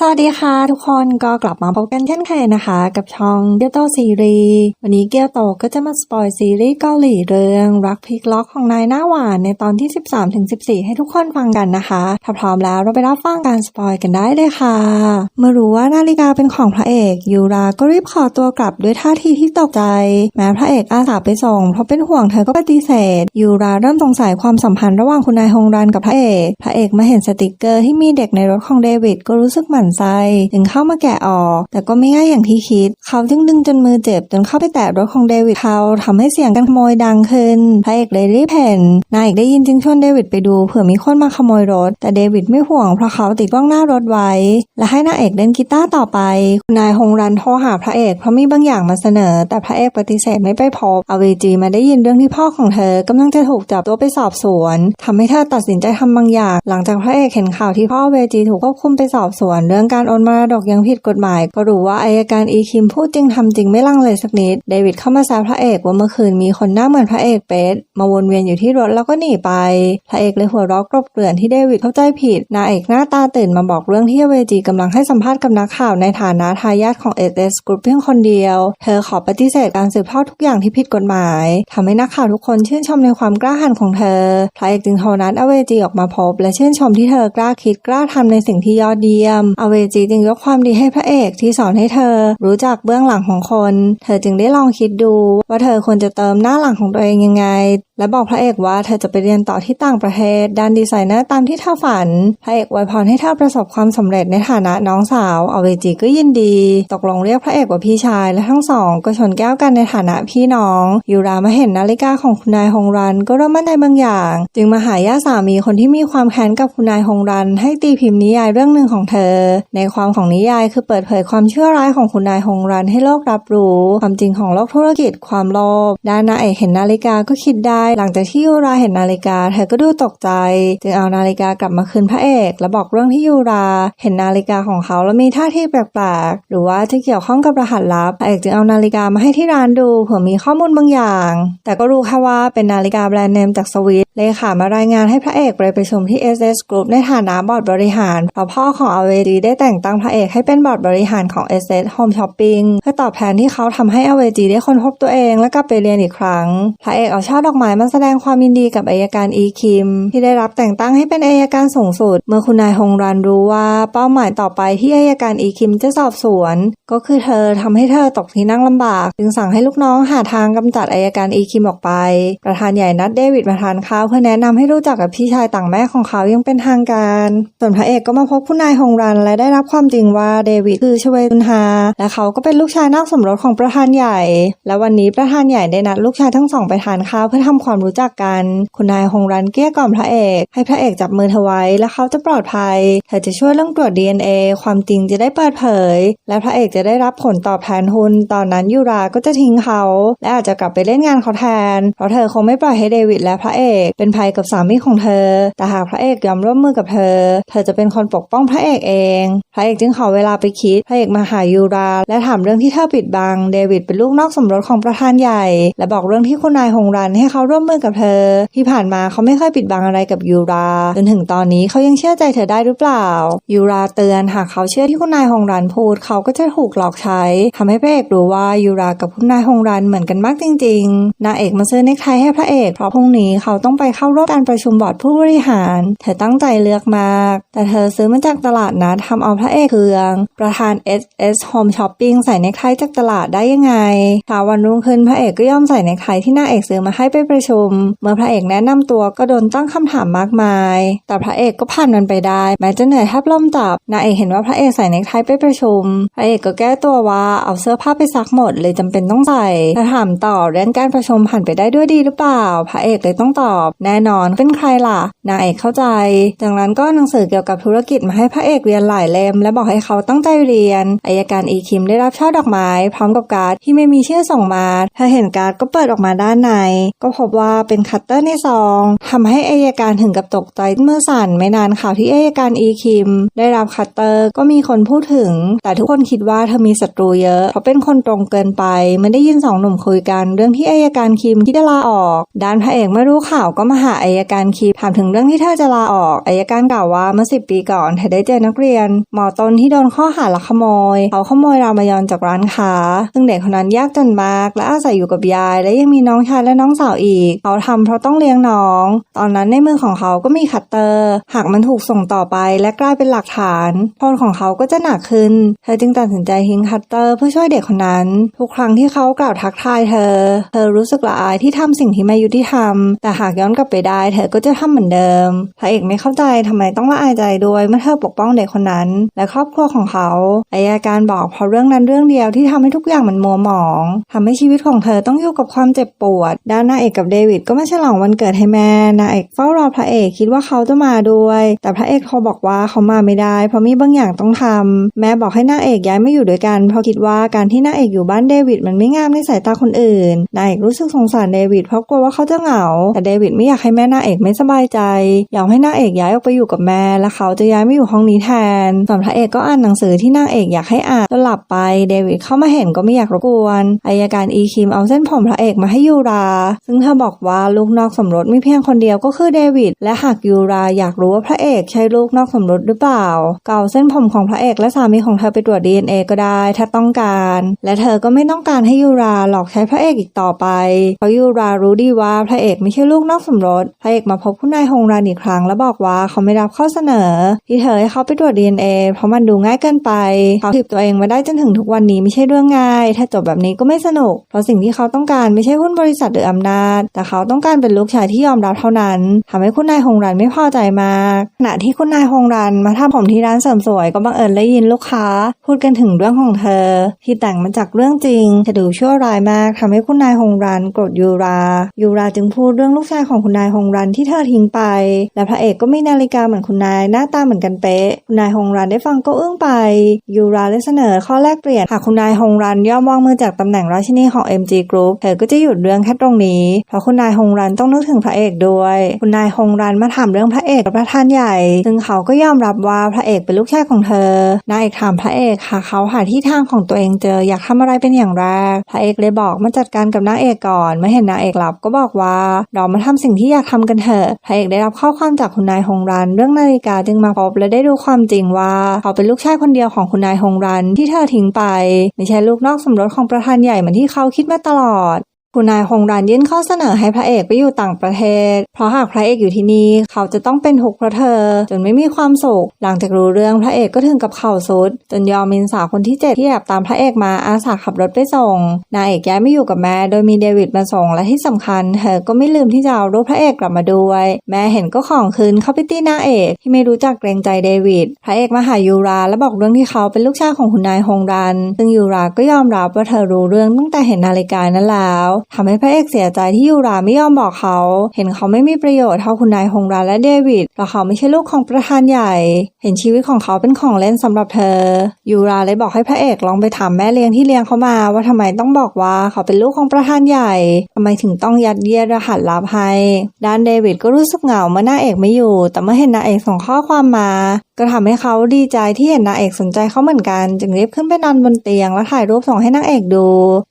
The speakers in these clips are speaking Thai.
สวัสดีค่ะทุกคนก็กลับมาพบกันเช่นเคยนะคะ กับช่องเกียวโตซีรีส์วันนี้เกียวโตก็จะมาสปอยซีรีส์เกาหลีเรื่องรักพลิกล็อกของนายหน้าหวานในตอนที่ 13-14 ให้ทุกคนฟังกันนะคะ ถ้าพร้อมแล้วเราไปรับฟังการสปอยกันได้เลยค่ะ เมื่อรู้ว่านาฬิกาเป็นของพระเอกยูราก็รีบขอตัวกลับด้วยท่าทีที่ตกใจ แม้พระเอกอาสาไปส่งเพราะเป็นห่วงเธอก็ปฏิเสธยูราเริ่มสงสัยความสัมพันธ์ระหว่างคุณนายฮงรันกับพระเอก พระเอกมาเห็นสติกเกอร์ที่มีเด็กในรถของเดวิดก็รู้สึกหมั่นไส้จึงเข้ามาแกะออก แต่ก็ไม่ง่ายอย่างที่คิด เขาจึงดึงจนมือเจ็บจนเข้าไปแตะรถของเดวิดเขาทำให้เสียงการขโมยดังขึ้นพระเอกเลยรีบเห็นนายเอกได้ยินจึงชวนเดวิดไปดูเผื่อมีคนมาขโมยรถ แต่เดวิดไม่ห่วงเพราะเขาติดกล้องหน้ารถไว้ และให้นางเอกเล่นกีตาร์ต่อไปคุณนายฮงรันโทรหาพระเอกเพราะมีบางอย่างมาเสนอ แต่พระเอกปฏิเสธไม่ไปพบอเวจีมาได้ยินเรื่องที่พ่อของเธอกำลังจะถูกจับตัวไปสอบสวนทำให้เธอตัดสินใจทำบางอย่าง หลังจากพระเอกเห็นข่าวที่พ่อเวจีถูกควบคุมไปสอบสวนเรื่องื่องการโอนมรดกยังผิดกฎหมาย ก็รู้ว่าอายการอีคิมพูดจริงทำจริงไม่ลังเลยสักนิด เดวิดเข้ามาแซวพระเอกว่าเมื่อคืนมีคนหน้าเหมือนพระเอกเป๊ะมาวนเวียนอยู่ที่รถแล้วก็หนีไป พระเอกเลยหัวเราะกรบเกลื่อนที่เดวิดเข้าใจผิดนางเอกหน้าตาตื่นมาบอกเรื่องที่เวจีกำลังให้สัมภาษณ์กับนักข่าวในฐานะทายาทของ SS Group เพียงคนเดียว เธอขอปฏิเสธการสืบทอดทุกอย่างที่ผิดกฎหมายทำให้นักข่าวทุกคนชื่นชมในความกล้าหาญของเธอ พระเอกจึงโทรนัดอเวจีออกมาพบ และชื่นชมที่เธอกล้าคิดกล้าทำในสิ่งที่ยอดเยี่ยมอเวจีจึงยกความดีให้พระเอกที่สอนให้เธอ รู้จักเบื้องหลังของคน เธอจึงได้ลองคิดดู ว่าเธอควรจะเติมหน้าหลังของตัวเองยังไง และบอกพระเอกว่าเธอจะไปเรียนต่อที่ต่างประเทศด้านดีไซเนอร์ตามที่เธอฝัน พระเอกอวพรให้เธอประสบความสำเร็จในฐานะน้องสาวอเวจีก็ยินดี ตกลงเรียกพระเอกว่าพี่ชาย และทั้งสอง ก็ชนแก้วกันในฐานะพี่น้อง ยูรามาเห็นนาฬิกาของคุณนายฮงรัน ก็เริ่มมั่นใจบางอย่าง จึงมาหาญาติสามีคนที่มีความแค้นกับคุณนายฮงรัน ให้ตีพิมพ์นิยายเรื่องหนึ่งของเธอ ในความของนิยายคือเปิดเผยความเชื่อร้ายของคุณนายฮงรันให้โลกรับรู้ ความจริงของโลกธุรกิจความโลภด้านนางเอกเห็นนาฬิกาก็คิดได้หลังจากที่ยูราเห็นนาฬิกา เธอก็ดูตกใจ จึงเอานาฬิกากลับมาคืนพระเอก และบอกเรื่องที่ยูราเห็นนาฬิกาของเขาแล้วมีท่าทีแปลกๆ หรือว่าจะเกี่ยวข้องกับรหัสลับพระเอกจึงเอานาฬิกามาให้ที่ร้านดูเผื่อมีข้อมูลบางอย่าง แต่ก็รู้แค่ว่าเป็นนาฬิกาแบรนด์เนมจากสวิตเลขามารายงานให้พระเอกไปประชุมที่ SS Group ในฐานะบอร์ดบริหารเพราะพ่อของอเวจีได้แต่งตั้งพระเอกให้เป็นบอร์ดบริหารของ SS Home Shopping เพื่อตอบแทนที่เขาทำให้อเวจีได้ค้นพบตัวเองและกลับไปเรียนอีกครั้ง พระเอกเอาช่อดอกไม้มาแสดงความยินดีกับอายการอีคิม ที่ได้รับแต่งตั้งให้เป็นอายการสูงสุด เมื่อคุณนายฮงรันรู้ว่าเป้าหมายต่อไปที่อายการอีคิมจะสอบสวน ก็คือเธอทำให้เธอตกที่นั่งลำบาก จึงสั่งให้ลูกน้องหาทางกำจัดอายการอีคิมออกไป ประธานใหญ่นัดเดวิดมาทานข้าวเพื่อแนะนำให้รู้จักกับพี่ชายต่างแม่ของเขายังเป็นทางการ ส่วนพระเอกก็มาพบคุณนายฮงรันและได้รับความจริงว่าเดวิดคือชเวตุนฮาและเขาก็เป็นลูกชายนอกสมรสของประธานใหญ่ และวันนี้ประธานใหญ่ได้นัดลูกชายทั้งสองไปทานข้าวเพื่อทำความรู้จักกัน คุณนายฮงรันเกลี้ยกล่อมพระเอก ให้พระเอกจับมือเธอไว้และเขาจะปลอดภัย เธอจะช่วยเรื่องตรวจ DNA ความจริงจะได้เปิดเผย และพระเอกจะได้รับผลตอบแทนทุนตอนนั้นยูราก็จะทิ้งเขา และอาจจะกลับไปเล่นงานเขาแทน เพราะเธอคงไม่ปล่อยให้เดวิดและพระเอกเป็นภัยกับสามีของเธอ แต่หากพระเอกยอมร่วมมือกับเธอ เธอจะเป็นคนปกป้องพระเอกเอง พระเอกจึงขอเวลาไปคิด พระเอกมาหายูรา และถามเรื่องที่เธอปิดบัง เดวิดเป็นลูกนอกสมรสของประธานใหญ่ และบอกเรื่องที่คุณนายฮงรันให้เขาร่วมมือกับเธอ ที่ผ่านมาเขาไม่เคยปิดบังอะไรกับยูราจนถึงตอนนี้เขายังเชื่อใจเธอได้หรือเปล่า ยูราเตือนหากเขาเชื่อที่คุณนายฮงรันพูดเขาก็จะถูกหลอกใช้ทำให้พระเอกรู้ว่ายูรากับคุณนายฮงรันเหมือนกันมากจริงๆนางเอกมาซื้อเนคไทให้พระเอกเพราะพรุ่งนี้เขาต้องไปเข้าร่วมการประชุมบอร์ดผู้บริหาร เธอตั้งใจเลือกมาก แต่เธอซื้อมาจากตลาดนัดทำเอาพระเอกเคือง ประธาน SS Home Shopping ใส่เนคไทจากตลาดได้ยังไงเช้าวันรุ่งขึ้นพระเอกก็ย่อมใส่เนคไทที่นางเอกซื้อมาให้ไปประชุม เมื่อพระเอกแนะนำตัวก็โดนตั้งคำถามมากมาย แต่พระเอกก็ผ่านมันไปได้แม้จะเหนื่อยแทบล่มจับนางเอกเห็นว่าพระเอกใส่เนคไทไปประชุม พระเอกก็แก้ตัวว่าเอาเสื้อผ้าไปซักหมดเลยจำเป็นต้องใส่เธอถามต่อเรื่องการประชุมผ่านไปได้ด้วยดีหรือเปล่า พระเอกเลยต้องตอบ แน่นอนเป็นใครล่ะ นางเอกเข้าใจ จากนั้นก็หนังสือเกี่ยวกับธุรกิจมาให้พระเอกเรียนหลายเล่ม และบอกให้เขาตั้งใจเรียนอายการอีคิมได้รับช่อดอกไม้พร้อมกับการ์ดที่ไม่มีชื่อส่งมาเธอเห็นการ์ดก็เปิดออกมาด้านใน ก็พบบว่าเป็นคัตเตอร์ในซองทำให้อายการถึงกับตกใจเมื่อสั่นไม่นานข่าวที่อายการอีคิม ได้รับคัตเตอร์ก็มีคนพูดถึง แต่ทุกคนคิดว่าเธอมีศัตรูเยอะเพราะเป็นคนตรงเกินไปไม่ได้ยินสองหนุ่มคุยกัน เรื่องที่อายการคิมที่จะลาออกด้านพระเอกไม่รู้ข่าวก็มาหาอายการคิมถามถึงเรื่องที่เธอจะลาออกอายการกล่าวว่าเมื่อสิบปีก่อนเธอได้เจอนักเรียนหมอตนที่โดนข้อหาลักขโมยเขาขโมยรามยอนจากร้านค้า ซึ่งเด็กคนนั้นยากจนมาก และอาศัยอยู่กับยาย และยังมีน้องชายและน้องสาวอีกเขาทำเพราะต้องเลี้ยงน้อง ตอนนั้นในมือของเขาก็มีคัตเตอร์ หากมันถูกส่งต่อไปและกลายเป็นหลักฐานโทษของเขาก็จะหนักขึ้น เธอจึงตัดสินใจทิ้งคัตเตอร์เพื่อช่วยเด็กคนนั้น ทุกครั้งที่เขากล่าวทักทายเธอ เธอรู้สึกละอายที่ทำสิ่งที่ไม่ยุติธรรม แต่หากย้อนกลับไปได้เธอก็จะทำเหมือนเดิมพระเอกไม่เข้าใจทำไมต้องละอายใจด้วยเมื่อเธอปกป้องเด็กคนนั้น และครอบครัวของเขาอายการบอกเพราะเรื่องนั้นเรื่องเดียวที่ทำให้ทุกอย่างมันมัวหมองทำให้ชีวิตของเธอต้องอยู่กับความเจ็บปวด ด้านหน้าเอกกับเดวิดก็มาฉลองวันเกิดให้แม่นางเอกเฝ้ารอพระเอกคิดว่าเขาจะมาด้วย แต่พระเอกเขาบอกว่าเขามาไม่ได้ เพราะมีบางอย่างต้องทำแม่บอกให้นางเอกย้ายไม่อยู่ด้วยกัน เพราะคิดว่าการที่นางเอกอยู่บ้านเดวิดมันไม่งามในสายตาคนอื่นนางเอกรู้สึกสงสารเดวิดเพราะกลัวว่าเขาจะเหงา แต่เดวิดไม่อยากให้แม่นางเอกไม่สบายใจอยากให้นางเอกย้ายออกไปอยู่กับแม่และเขาจะย้ายไม่อยู่ห้องนี้แทนส่วนพระเอกก็อ่านหนังสือที่นางเอกอยากให้อ่านจนหลับไป เดวิดเข้ามาเห็นก็ไม่อยากรบกวนอายการอีคิมเอาเส้นผมพระเอกมาให้ยูรา ซึ่งเธอบอกว่าลูกนอกสมรสมีเพียงคนเดียวก็คือเดวิด และหากยูราอยากรู้ว่าพระเอกใช่ลูกนอกสมรสหรือเปล่า เก่าเส้นผมของพระเอกและสามีของเธอไปตรวจ DNA ก็ได้ถ้าต้องการ และเธอก็ไม่ต้องการให้ยูราหลอกใช้พระเอกอีกต่อไป เพราะยูรารู้ดีว่าพระเอกไม่ใช่ลูกนอกสมรส พระเอกมาพบคุณนายฮงรันอีกครั้ง และบอกว่าเขาไม่รับข้อเสนอ ที่เธอให้เขาไปตรวจ DNA เพราะมันดูง่ายเกินไป เขาถีบตัวเองมาได้จนถึงทุกวันนี้ไม่ใช่เรื่องง่าย ถ้าจบแบบนี้ก็ไม่สนุก เพราะสิ่งที่เขาต้องการไม่ใช่หุ้นบริษัทหรืออำนาจแต่เขาต้องการเป็นลูกชายที่ยอมรับเท่านั้นทำให้คุณนายฮงรันไม่พอใจมากขณะที่คุณนายฮงรันมาทำผมที่ร้านเสริมสวยก็บังเอิญได้ยินลูกค้า พูดกันถึงเรื่องของเธอ ที่แต่งมาจากเรื่องจริงจะดูชั่วร้ายมากทำให้คุณนายฮงรันโกรธยูรายูราจึงพูดเรื่องลูกชายของคุณนายฮงรันที่เธอทิ้งไป และพระเอกก็มีนาฬิกาเหมือนคุณนายหน้าตาเหมือนกันเป๊ะคุณนายฮงรันได้ฟังก็อึ้งไปยูราได้เสนอข้อแลกเปลี่ยนหากคุณนายฮงรันย่อมวางมือจากตำแหน่งราชินีของ MG Group เธอก็จะหยุดเรื่องแค่ตรงนี้เพราะคุณนายฮงรันต้องนึกถึงพระเอกด้วย คุณนายฮงรันมาถามเรื่องพระเอกกับประธานใหญ่ ซึ่งเขาก็ยอมรับว่าพระเอกเป็นลูกชายของเธอนายเอกถามพระเอกหากเขาหาที่ทางของตัวเองเจออยากทำอะไรเป็นอย่างแรก พระเอกเลยบอกมาจัดการกับนางเอกก่อนเมื่อเห็นนางเอกหลับก็บอกว่าเรามาทำสิ่งที่อยากทำกันเถอะพระเอกได้รับข้อความจากคุณนายฮงรัน เรื่องนาฬิกาจึงมาพบและได้รู้ความจริงว่า เขาเป็นลูกชายคนเดียวของคุณนายฮงรันที่เธอทิ้งไป ไม่ใช่ลูกนอกสมรสของประธานใหญ่เหมือนที่เขาคิดมาตลอด คุณนายฮงรันยื่นข้อเสนอให้พระเอกไปอยู่ต่างประเทศ เพราะหากพระเอกอยู่ที่นี่เขาจะต้องเป็นทุกข์เพราะเธอ จนไม่มีความสุข หลังจากรู้เรื่องพระเอกก็ถึงกับเข่าสุด จนยอมมินสาวคนที่เจ็ดที่แอบตามพระเอกมาอาสาขับรถไปส่ง นางเอกย้ายไม่อยู่กับแม่โดยมีเดวิดมาส่งและที่สำคัญ เธอก็ไม่ลืมที่จะเอารูปพระเอกกลับมาด้วย แม่เห็นก็ของคืนเข้าไปตีนางเอกที่ไม่รู้จักเกรงใจเดวิด พระเอกมาหายูราและบอกเรื่องที่เขาเป็นลูกชายของคุณนายฮงรัน ซึ่งยูราก็ยอมรับว่าเธอรู้เรื่องตั้งแต่เห็นนาฬิกานั้นแล้วทำให้พระเอกเสียใจที่ยูราไม่ยอมบอกเขา เห็นเขาไม่มีประโยชน์เท่าคุณนายฮงรันและเดวิดเพราะเขาไม่ใช่ลูกของประธานใหญ่ เห็นชีวิตของเขาเป็นของเล่นสำหรับเธอ ยูราเลยบอกให้พระเอกลองไปถามแม่เลี้ยงที่เลี้ยงเขามา ว่าทำไมต้องบอกว่าเขาเป็นลูกของประธานใหญ่ทำไมถึงต้องยัดเยียดรหัสลับให้ด้านเดวิดก็รู้สึกเหงาเมื่อนาเอกไม่อยู่ แต่เมื่อเห็นนางเอกส่งข้อความมา ก็ทำให้เขาดีใจที่เห็นนางเอกสนใจเขาเหมือนกัน จึงรีบขึ้นไปนอนบนเตียงแล้วถ่ายรูปส่งให้นางเอกดู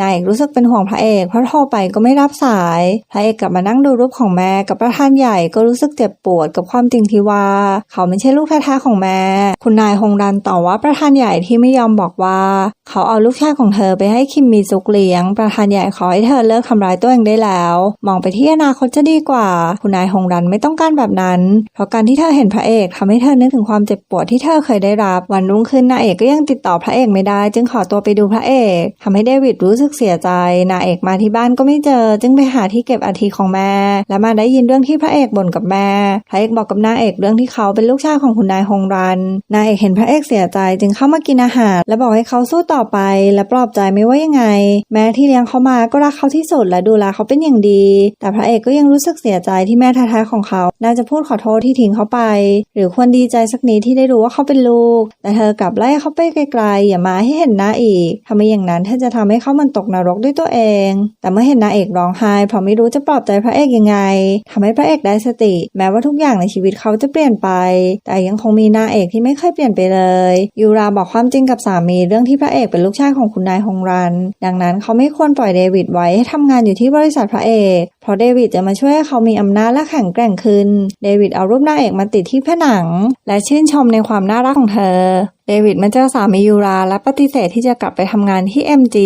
นางเอกรู้สึกเป็นห่วงพระเอกเพราะโทรไปก็ไม่รับสาย พระเอกกลับมานั่งดูรูปของแม่กับประธานใหญ่ก็รู้สึกเจ็บปวดกับความจริงที่ว่า เขาไม่ใช่ลูกแท้ๆของแม่ คุณนายฮงรันต่อว่าประธานใหญ่ที่ไม่ยอมบอกว่า เขาเอาลูกชายของเธอไปให้คิมมีซุกเลี้ยง ประธานใหญ่ขอให้เธอเลิกทำร้ายตัวเองได้แล้ว มองไปที่อนาคตจะดีกว่า คุณนายฮงรันไม่ต้องการแบบนั้น เพราะการที่เธอเห็นพระเอกทำให้เธอนึกถึงความเจ็บปวดที่เธอเคยได้รับ วันรุ่งขึ้นนางเอกก็ยังติดต่อพระเอกไม่ได้ จึงขอตัวไปดูพระเอกทำให้เดวิดรู้สึกเสียใจนางเอกมาที่บ้านก็ไม่เจอ จึงไปหาที่เก็บอาทิของแม่ และมาได้ยินเรื่องที่พระเอกบ่นกับแม่ พระเอกบอกกับนางเอกเรื่องที่เขาเป็นลูกชายของคุณนายฮงรันนางเอกเห็นพระเอกเสียใจจึงเข้ามากินอาหาร และบอกให้เขาสู้ต่อไป และปลอบใจไม่ว่ายังไง แม่ที่เลี้ยงเขามาก็รักเขาที่สุดและดูแลเขาเป็นอย่างดี แต่พระเอกก็ยังรู้สึกเสียใจที่แม่แท้ๆของเขา น่าจะพูดขอโทษที่ทิ้งเขาไป หรือควรดีใจสักนิดที่ได้รู้ว่าเขาเป็นลูก แต่เธอกลับไล่เขาไปไกลๆอย่ามาให้เห็นหน้าอีกทำไมอย่างนั้นเธอจะทำให้เขามันตกนรกด้วยตัวเอง แต่เมื่อเห็นนางเอกร้องไห้เพราะไม่รู้จะปลอบใจพระเอกยังไงทำให้พระเอกได้สติ แม้ว่าทุกอย่างในชีวิตเขาจะเปลี่ยนไป แต่ยังคงมีนางเอกที่ไม่เคยเปลี่ยนไปเลยยูราบอกความจริงกับสามีเรื่องที่พระเอกเป็นลูกชายของคุณนายฮงรัน ดังนั้นเขาไม่ควรปล่อยเดวิดไว้ให้ทำงานอยู่ที่บริษัทพระเอก เพราะเดวิดจะมาช่วยให้เขามีอำนาจและแข็งแกร่งขึ้น เดวิดเอารูปนางเอกมาติดที่ผนัง และชื่นชมในความน่ารักของเธอเดวิดมาเจอสามียูราและปฏิเสธที่จะกลับไปทำงานที่ MG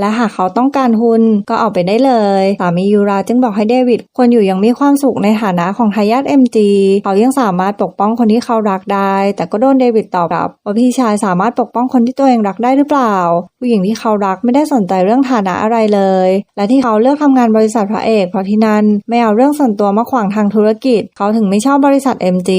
และหากเขาต้องการทุนก็เอาไปได้เลย สามียูราจึงบอกให้เดวิดควรอยู่อยังมีความสุขในฐานะของทายาท MG เขายังสามารถปกป้องคนที่เขารักได้ แต่ก็โดนเดวิดตอบกลับว่าพี่ชายสามารถปกป้องคนที่ตัวเองรักได้หรือเปล่า ผู้หญิงที่เขารักไม่ได้สนใจเรื่องฐานะอะไรเลย และที่เขาเลือกทำงานบริษัทพระเอกเพราะที่นั่นไม่เอาเรื่องส่วนตัวมาขวางทางธุรกิจ เขาถึงไม่ชอบบริษัท MG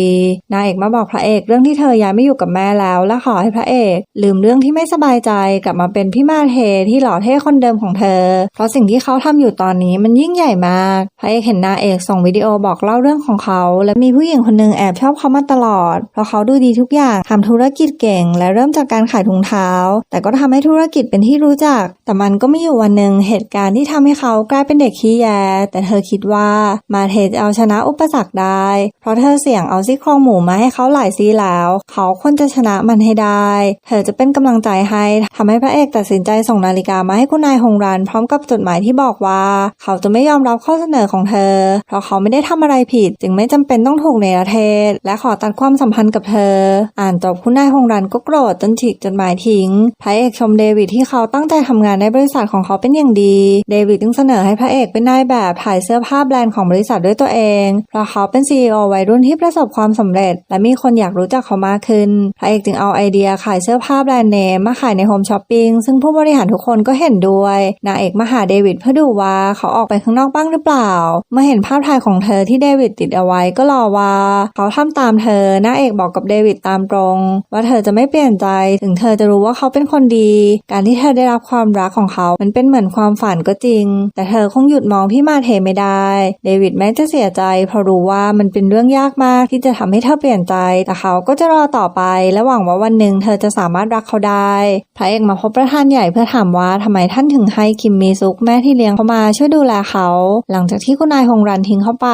นางเอกมาบอกพระเอกเรื่องที่เธอย้ายไม่อยู่กับแม่แล้วและขอให้พระเอก ลืมเรื่องที่ไม่สบายใจกลับมาเป็นพี่มาเทที่หล่อเท่คนเดิมของเธอ เพราะสิ่งที่เขาทำอยู่ตอนนี้มันยิ่งใหญ่มาก พระเอกเห็นนางเอกส่งวิดีโอบอกเล่าเรื่องของเขา และมีผู้หญิงคนหนึงแอบชอบเขามาตลอด เพราะเขาดูดีทุกอย่างทำธุรกิจเก่ง และเริ่มจากการขายถุงเท้า แต่ก็ทำให้ธุรกิจเป็นที่รู้จัก แต่มันก็มีอยู่วันหนึ่งเหตุการณ์ที่ทำให้เขากลายเป็นเด็กขี้แย แต่เธอคิดว่ามาเทจะเอาชนะอุปสรรคได้ เพราะเธอเสี่ยงเอาซี่โครงหมูมาให้เขาหลายซีแล้ว เขาควรจะชนะมันให้ได้ เธอจะเป็นกำลังใจให้ทำให้พระเอกตัดสินใจส่งนาฬิกามาให้คุณนายฮงรัน พร้อมกับจดหมายที่บอกว่า เขาจะไม่ยอมรับข้อเสนอของเธอ เพราะเขาไม่ได้ทำอะไรผิด จึงไม่จำเป็นต้องถูกในประเทศ และขอตัดความสัมพันธ์กับเธอ อ่านจบคุณนายฮงรันก็โกรธจนฉีกจดหมายทิ้ง พระเอกชมเดวิดที่เขาตั้งใจทำงานในบริษัทของเขาเป็นอย่างดี เดวิดจึงเสนอให้พระเอกเป็นนายแบบถ่ายเสื้อผ้าแบรนด์ของบริษัทด้วยตัวเอง เพราะเขาเป็น CEO วัยรุ่นที่ประสบความสำเร็จ และมีคนอยากรู้จักเขามากขึ้น พระเอกจึงเอาไอเดียขายเสื้อผ้าแบรนด์เนมมาขายในโฮมช้อปปิ้งซึ่งผู้บริหารทุกคนก็เห็นด้วยนางเอกมาหาเดวิดเพื่อดูว่าเขาออกไปข้างนอกบ้างหรือเปล่า เมื่อเห็นภาพถ่ายของเธอที่เดวิดติดเอาไว้ก็รอว่า เขาทำตามเธอนางเอกบอกกับเดวิดตามตรง ว่าเธอจะไม่เปลี่ยนใจถึงเธอจะรู้ว่าเขาเป็นคนดี การที่เธอได้รับความรักของเขา มันเป็นเหมือนความฝันก็จริง แต่เธอคงหยุดมองพี่มาเทไม่ได้ เดวิดแม้จะเสียใจเพราะรู้ว่ามันเป็นเรื่องยากมากที่จะทำให้เธอเปลี่ยนใจ แต่เขาก็จะรอต่อไปและหวังว่าวันหนึ่งเธอจะสามารถรักเขาได้ พระเอกมาพบประธานใหญ่เพื่อถามว่าทำไมท่านถึงให้คิมมีซุกแม่ที่เลี้ยงเขามาช่วยดูแลเขา หลังจากที่คุณนายฮงรันทิ้งเขาไป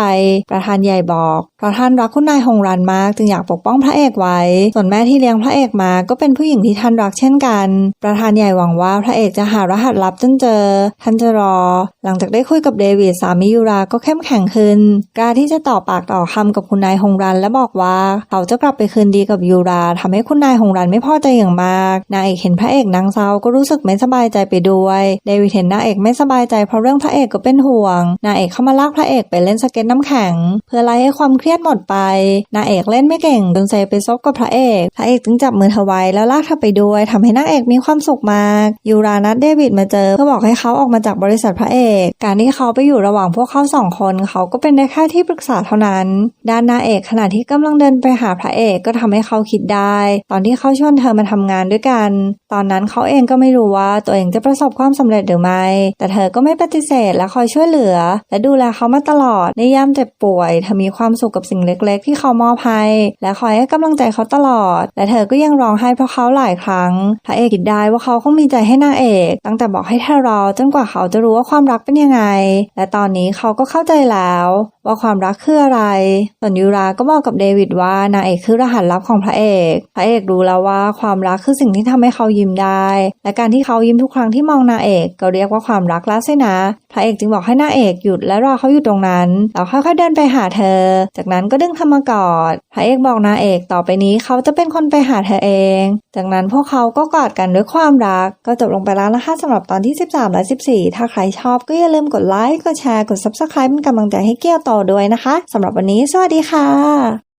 ประธานใหญ่บอกเพราะท่านรักคุณนายฮงรันมากจึงอยากปกป้องพระเอกไว้ ส่วนแม่ที่เลี้ยงพระเอกมาก็เป็นผู้หญิงที่ท่านรักเช่นกัน ประธานใหญ่หวังว่าพระเอกจะหารหัสลับจนเจอ ท่านจะรอ หลังจากได้คุยกับเดวิดสามียูราก็เข้มแข็งขึ้นกล้าที่จะต่อปากต่อคำกับคุณนายฮงรันและบอกว่าเขาจะกลับไปคืนดีกับยูราทำให้คุณนายฮงรันไม่พอใจอย่างมากนางเอกเห็นพระเอกนางเศร้าก็รู้สึกไม่สบายใจไปด้วยเดวิดเห็นนางเอกไม่สบายใจเพราะเรื่องพระเอกก็เป็นห่วงนางเอกเข้ามาลากพระเอกไปเล่นสเก็ตน้ำแข็ง เพื่อไล่ให้ความเครียดหมดไปนางเอกเล่นไม่เก่งจนเซไปซบกับพระเอกพระเอกจึงจับมือเธอไว้แล้วลากเธอไปด้วยทำให้นางเอกมีความสุขมากยูรานัดเดวิดมาเจอเพื่อบอกให้เขาออกมาจากบริษัทพระเอก การที่เขาไปอยู่ระหว่างพวกเขาสองคนเขาก็เป็นได้แค่ที่ปรึกษาเท่านั้น ด้านนางเอกขณะที่กำลังเดินไปหาพระเอกก็ทำให้เขาคิดได้ ตอนที่เขาชวนเธอมาทำงานด้วยกัน ตอนนั้นเขาเองก็ไม่รู้ว่าตัวเองจะประสบความสำเร็จหรือไม่ แต่เธอก็ไม่ปฏิเสธและคอยช่วยเหลือ และดูแลเขามาตลอดในยามเจ็บป่วย เธอมีความสุขกับสิ่งเล็ก ๆ ที่เขามอบให้และคอยให้กำลังใจเขาตลอด และเธอก็ยังร้องไห้เพราะเขาหลายครั้งพระเอกคิดได้ว่าเขาคงมีใจให้นางเอก ตั้งแต่บอกให้เธอรอจนกว่าเขาจะรู้ว่าความรักเป็นยังไง และตอนนี้เขาก็เข้าใจแล้วว่าความรักคืออะไรส่วนยูราก็บอกกับเดวิดว่านางเอกคือรหัสลับของพระเอก พระเอกรู้แล้วว่าความรักคือสิ่งที่ทำให้เขายิ้มได้ และการที่เขายิ้มทุกครั้งที่มองนางเอก ก็เรียกว่าความรักแล้วสินะพระเอกจึงบอกให้นางเอกหยุดและรอเขาอยู่ตรงนั้นแล้วค่อยๆเดินไปหาเธอ จากนั้นก็ดึงเธอมากอดพระเอกบอกนางเอกต่อไปนี้เขาจะเป็นคนไปหาเธอเอง จากนั้นพวกเขาก็กอดกันด้วยความรัก ก็จบลงไปแล้วนะคะสำหรับตอนที่ 13 และ 14 ถ้าใครชอบก็อย่าลืมกดไลค์กดแชร์กด Subscribe เป็นกำลังใจให้เกียวต่อด้วยนะคะสำหรับวันนี้สวัสดีค่ะ